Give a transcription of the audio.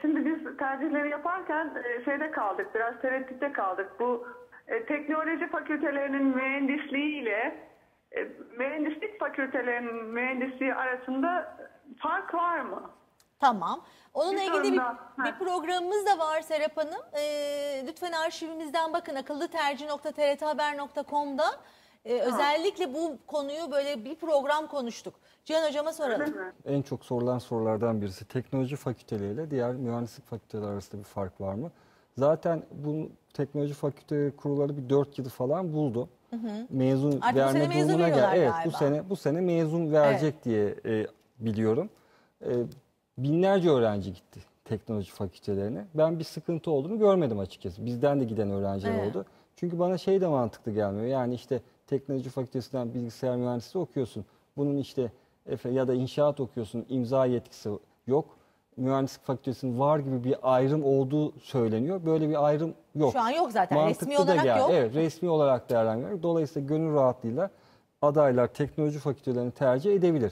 şimdi biz tercihleri yaparken e, şeyde kaldık, biraz tereddütte kaldık. Bu e, teknoloji fakültelerinin mühendisliği ile e, mühendislik fakültelerinin mühendisliği arasında fark var mı? Tamam. Onunla Bir ilgili bir, bir programımız da var Serap Hanım. Ee, lütfen arşivimizden bakın akıllıtercih.trthaber.com'da e, özellikle bu konuyu böyle bir program konuştuk. Cihan Hocama soralım. En çok sorulan sorulardan birisi teknoloji fakülteleriyle diğer mühendislik fakülteleri arasında bir fark var mı? Zaten bu teknoloji fakülteleri kurulları bir 4 yılı falan buldu. Mezun Artık bu verme sene mezun durumuna veriyorlar Evet bu galiba. sene bu sene mezun verecek diye e, biliyorum. E, binlerce öğrenci gitti teknoloji fakültelerine. Ben bir sıkıntı olduğunu görmedim açıkçası. Bizden de giden öğrenciler Evet. oldu. Çünkü bana şey de mantıklı gelmiyor. Yani işte teknoloji fakültesinden bilgisayar mühendisliği okuyorsun. Bunun işte ya da inşaat okuyorsun. imza yetkisi yok. Mühendislik fakültesinin var gibi bir ayrım olduğu söyleniyor. Böyle bir ayrım yok. Şu an yok zaten. Resmi da olarak gel- yok. Evet resmi olarak değerlendiriyor. Dolayısıyla gönül rahatlığıyla adaylar teknoloji fakültelerini tercih edebilir.